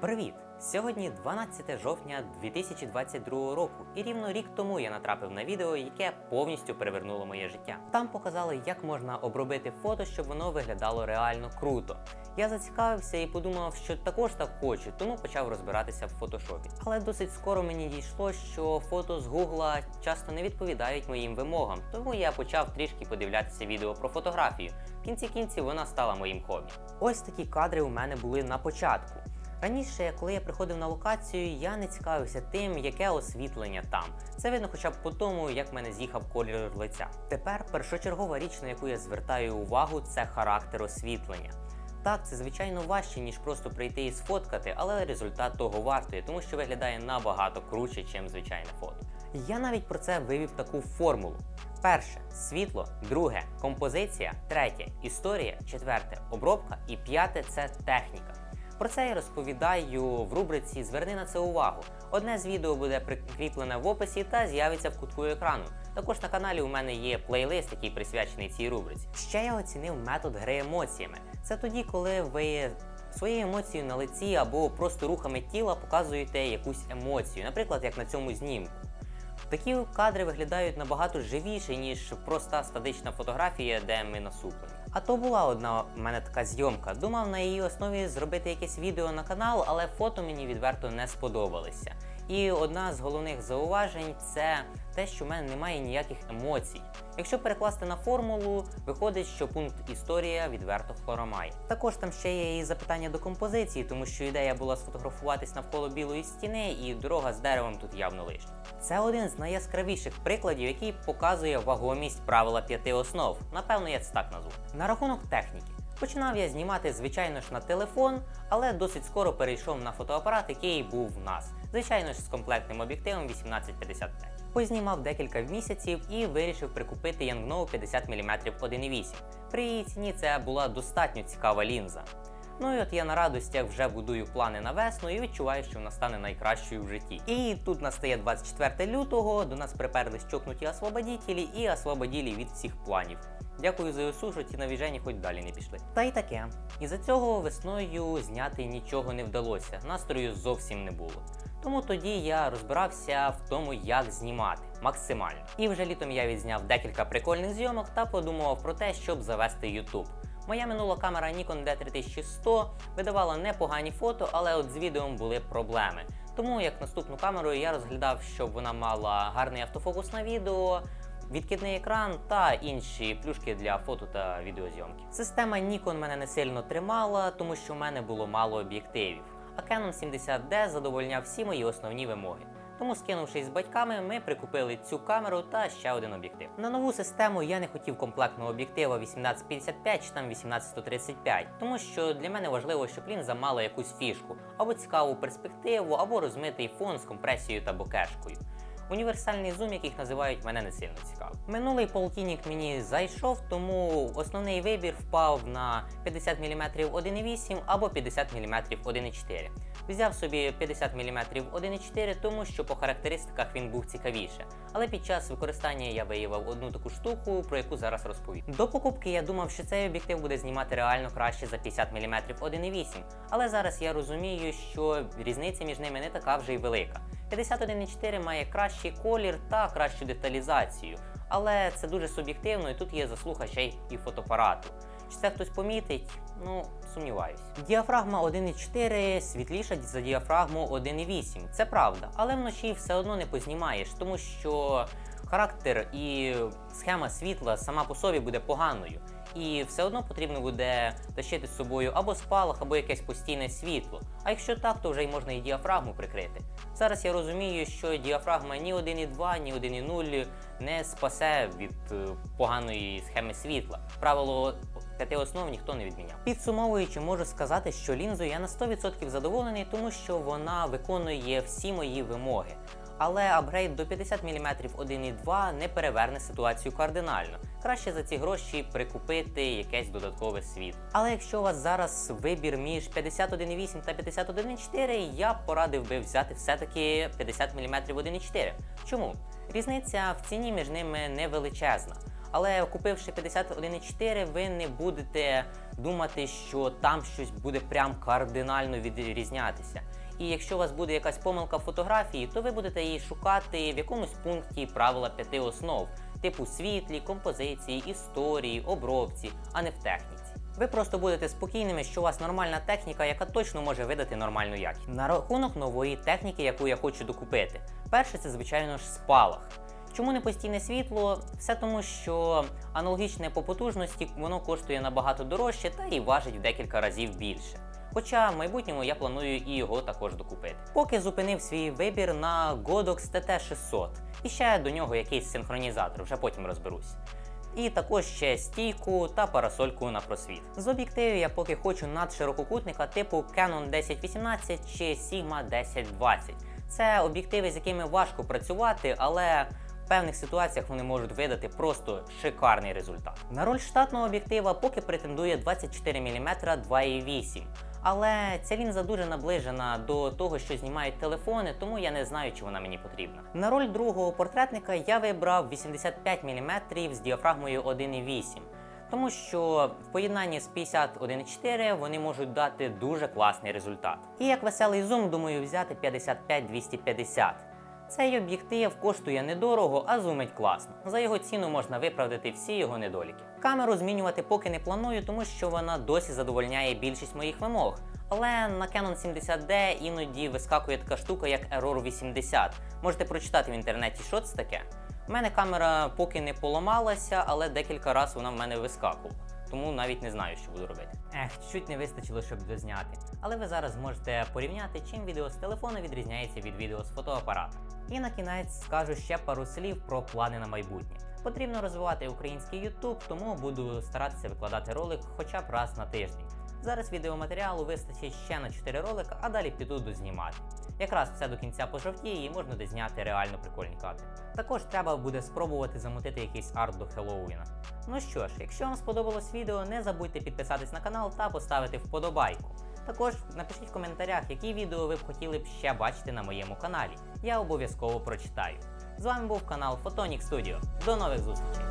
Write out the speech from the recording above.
Привіт! Сьогодні 12 жовтня 2022 року, і рівно рік тому я натрапив на відео, яке повністю перевернуло моє життя. Там показали, як можна обробити фото, щоб воно виглядало реально круто. Я зацікавився і подумав, що також так хочу, тому почав розбиратися в фотошопі. Але досить скоро мені дійшло, що фото з гугла часто не відповідають моїм вимогам, тому я почав трішки подивлятися відео про фотографію. В кінці кінців вона стала моїм хобі. Ось такі кадри у мене були на початку. Раніше, коли я приходив на локацію, я не цікавився тим, яке освітлення там. Це видно хоча б по тому, як мене з'їхав колір лиця. Тепер першочергова річ, на яку я звертаю увагу, це характер освітлення. Так, це звичайно важче, ніж просто прийти і сфоткати, але результат того вартує, тому що виглядає набагато круче, ніж звичайне фото. Я навіть про це вивів таку формулу. Перше світло, друге композиція, третє історія, четверте обробка і п'яте це техніка. Про це я розповідаю в рубриці Зверни на це увагу. Одне з відео буде прикріплене в описі та з'явиться в кутку екрану. Також на каналі у мене є плейлист, який присвячений цій рубриці. Ще я оцінив метод гри емоціями. Це тоді, коли ви своєю емоцією на лиці або просто рухами тіла показуєте якусь емоцію, наприклад, як на цьому знімку. Такі кадри виглядають набагато живіше, ніж проста статична фотографія, де ми насуплені. А то була одна в мене така зйомка. Думав на її основі зробити якесь відео на канал, але фото мені відверто не сподобалися. І одна з головних зауважень це те, що в мене немає ніяких емоцій. Якщо перекласти на формулу, виходить, що пункт історія відверто хлоромай. Також там ще є і запитання до композиції, тому що ідея була сфотографуватись навколо білої стіни, і дорога з деревом тут явно лишня. Це один з найяскравіших прикладів, який показує вагомість правила п'яти основ. Напевно, я це так назву. На рахунок техніки. Починав я знімати, звичайно ж, на телефон, але досить скоро перейшов на фотоапарат, який був в нас. Звичайно ж, з комплектним об'єктивом 1855. Познімав декілька місяців і вирішив прикупити Yangno 50 мм 1.8. При її ціні це була достатньо цікава лінза. Ну і от я на радостях вже будую плани на весну і відчуваю, що вона стане найкращою в житті. І тут настає 24 лютого, до нас приперлись чокнуті освободітелі і освободілі від всіх планів. Дякую за ЗСУ, що ті навіжені хоч далі не пішли. Та й таке. І за цього весною зняти нічого не вдалося, настрою зовсім не було. Тому тоді я розбирався в тому, як знімати максимально. І вже літом я відзняв декілька прикольних зйомок та подумав про те, щоб завести YouTube. Моя минула камера Nikon D3100 видавала непогані фото, але от з відео були проблеми. Тому як наступну камеру я розглядав, щоб вона мала гарний автофокус на відео, відкидний екран та інші плюшки для фото та відеозйомки. Система Nikon мене не сильно тримала, тому що в мене було мало об'єктивів. А Canon 70D задовольняв всі мої основні вимоги. Тому, скинувшись з батьками, ми прикупили цю камеру та ще один об'єктив. На нову систему я не хотів комплектного об'єктива 1855 чи там 1835, тому що для мене важливо, щоб лінза мала якусь фішку, або цікаву перспективу, або розмитий фон з компресією та бокешкою. Універсальний зум, яких називають, мене не сильно цікавий. Минулий полтинник мені зайшов, тому основний вибір впав на 50 мм 1.8 або 50 мм 1.4. Взяв собі 50 мм 1.4, тому що по характеристиках він був цікавіше. Але під час використання я виявив одну таку штуку, про яку зараз розповім. До покупки я думав, що цей об'єктив буде знімати реально краще за 50 мм 1.8, але зараз я розумію, що різниця між ними не така вже й велика. 51.4 має кращий колір та кращу деталізацію, але це дуже суб'єктивно і тут є заслуга ще й фотоапарату. Чи це хтось помітить? Ну, сумніваюсь. Діафрагма 1.4 світліша за діафрагму 1.8. Це правда, але вночі все одно не познімаєш, тому що характер і схема світла сама по собі буде поганою. І все одно потрібно буде тащити з собою або спалах, або якесь постійне світло. А якщо так, то вже й можна і діафрагму прикрити. Зараз я розумію, що діафрагма ні 1.2, ні 1.0 не спасе від е, поганої схеми світла. Правило п'яти основ ніхто не відміняв. Підсумовуючи, можу сказати, що лінзою я на 100% задоволений, тому що вона виконує всі мої вимоги. Але апгрейд до 50 мм 1.2 не переверне ситуацію кардинально. Краще за ці гроші прикупити якесь додаткове світ. Але якщо у вас зараз вибір між 51.8 та 51.4, я б порадив би взяти все-таки 50 мм 1.4. Чому? Різниця в ціні між ними не величезна. Але купивши 51.4, ви не будете думати, що там щось буде прям кардинально відрізнятися. І якщо у вас буде якась помилка в фотографії, то ви будете її шукати в якомусь пункті правила п'яти основ, типу світлі, композиції, історії, обробці, а не в техніці. Ви просто будете спокійними, що у вас нормальна техніка, яка точно може видати нормальну якість. На рахунок нової техніки, яку я хочу докупити. Перше, це звичайно ж спалах. Чому не постійне світло? Все тому, що аналогічне по потужності воно коштує набагато дорожче та і важить в декілька разів більше. Хоча в майбутньому я планую і його також докупити. Поки зупинив свій вибір на Godox TT600. І ще до нього якийсь синхронізатор, вже потім розберусь. І також ще стійку та парасольку на просвіт. З об'єктивів я поки хочу надширококутника типу Canon 1018 чи Sigma 1020. Це об'єктиви, з якими важко працювати, але певних ситуаціях вони можуть видати просто шикарний результат. На роль штатного об'єктива поки претендує 24 мм 2.8. Але ця лінза дуже наближена до того, що знімають телефони, тому я не знаю, чи вона мені потрібна. На роль другого портретника я вибрав 85 мм з діафрагмою 1.8. Тому що в поєднанні з 51.4 вони можуть дати дуже класний результат. І як веселий зум, думаю, взяти 55-250. Цей об'єктив коштує недорого, а зумить класно. За його ціну можна виправдати всі його недоліки. Камеру змінювати поки не планую, тому що вона досі задовольняє більшість моїх вимог. Але на Canon 70D іноді вискакує така штука, як Error 80. Можете прочитати в інтернеті, що це таке. У мене камера поки не поламалася, але декілька разів вона в мене вискакувала. Тому навіть не знаю, що буду робити. Ех, чуть не вистачило, щоб дозняти. Але ви зараз можете порівняти, чим відео з телефону відрізняється від відео з фотоапарата. І на кінець скажу ще пару слів про плани на майбутнє. Потрібно розвивати український YouTube, тому буду старатися викладати ролик хоча б раз на тиждень. Зараз відеоматеріалу вистачить ще на 4 ролика, а далі піду дознімати. Якраз все до кінця пожовтіє і можна дозняти реально прикольні кадри. Також треба буде спробувати замутити якийсь арт до Хеллоуіна. Ну що ж, якщо вам сподобалось відео, не забудьте підписатись на канал та поставити вподобайку. Також напишіть в коментарях, які відео ви б хотіли б ще бачити на моєму каналі. Я обов'язково прочитаю. З вами був канал Photonic Studio. До нових зустрічей!